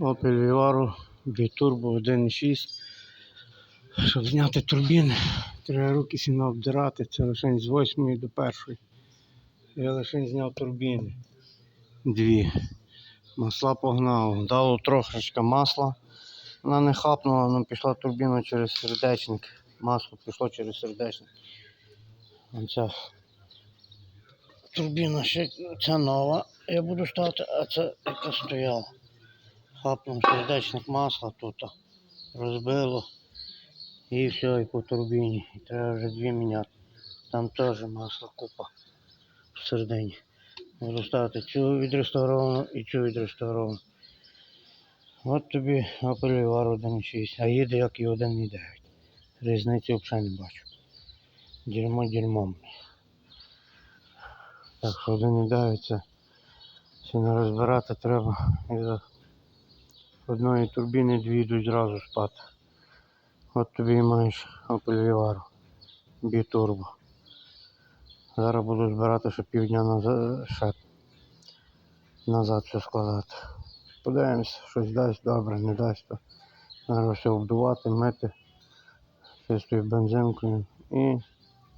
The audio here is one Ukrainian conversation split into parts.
Opel Vivaro Biturbo 1.6. Щоб зняти турбіни, треба руки сіно обдирати. Це лише з 8 до 1. Я лише зняв турбіни. Дві. Масла погнав. Дало трошечки масла. Вона не хапнула, але пішла турбіна через сердечник. Масло пішло через сердечник. Оця турбіна ще ця нова. Я буду ставити, а це яка стояла. Хапнув сердечник масла тут. Розбило. І все, і по турбіні. І треба вже дві міняти. Там теж масло купа в середині. Буду ставити цю відреставровану і цю відреставровану. От тобі Vivaro 1.6, а їде як і 1.9. Різниці взагалі не бачу. Дерьмо дерьмом. Так що 1.9 це ще не розбирати треба. Одної турбіни дві йдуть зразу спати. От тобі і маєш Opel Biturbo. Зараз буду збирати ще півдня назад, назад все складати. Подивимось, щось дасть добре, не дасть, то зараз все обдувати, мити чистою бензинкою і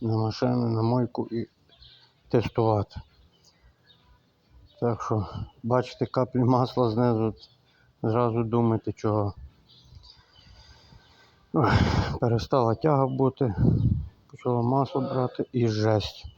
на машину, на мойку і тестувати. Так що бачите каплі масла знизу, зразу думайте чого. Перестала тяга бути, почало масло брати і жесть.